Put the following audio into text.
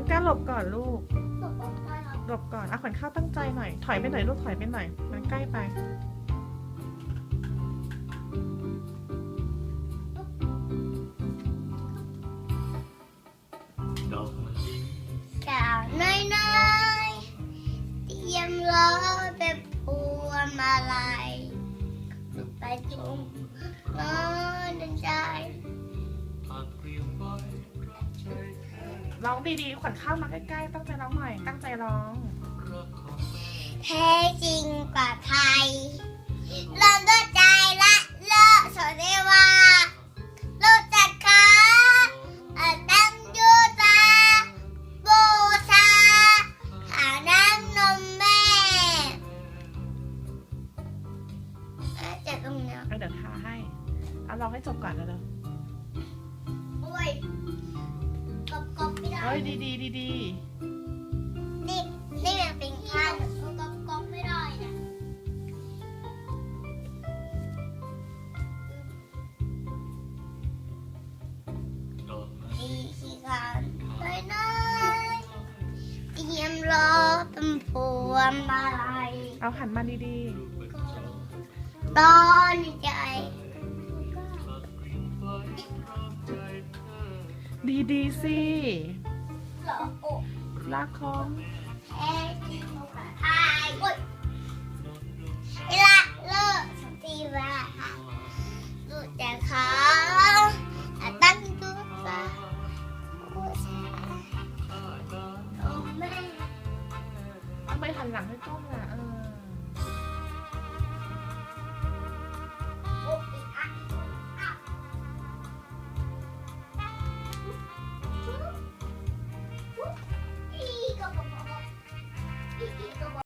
ต้นกล้าหลบก่อนลูกตกลงได้แล้วหลบก่อนอะขวัญข้าวตั้งใจหน่อย ถอยไปหน่อยลูกถอยไปหน่อย มันใกล้ไปดอกมะลิสาวน้อยๆเตรียมรอเป็นพวงมาลัยไปจุงนอนใจผักเตรียมไว้รับใจแค่ ร้องดีๆ ขวัญข้าวมาใกล้ๆ ตั้งใจร้องหน่อย ตั้งใจร้องรักของแม่แท้จริงกว่าไทย เริ่มด้วยใจและเลิศสนเดวารู้จักขาอาตั้งยูตาบูชาหาน้ำนมแม่อะจากตรงเนี้ยเอาเดี๋ยวทาให้ เอาร้องให้จบก่อนแล้วเดี๋ยว เฮ้ยดีๆดีนี่นี่มันเป็นข้าวกบกบไม่ได้นะดอกมะลิดีสิครับน้อยน้อยเตรียมรอเป็นพวงมาลัยเอาหันมาดีลูกเป็นเจ้าตอนใจผัก รักของเวลาเลิกสตีว่าดูแต่เขาตั้งตัวต้องไม่หันหลังให้กล้องอะ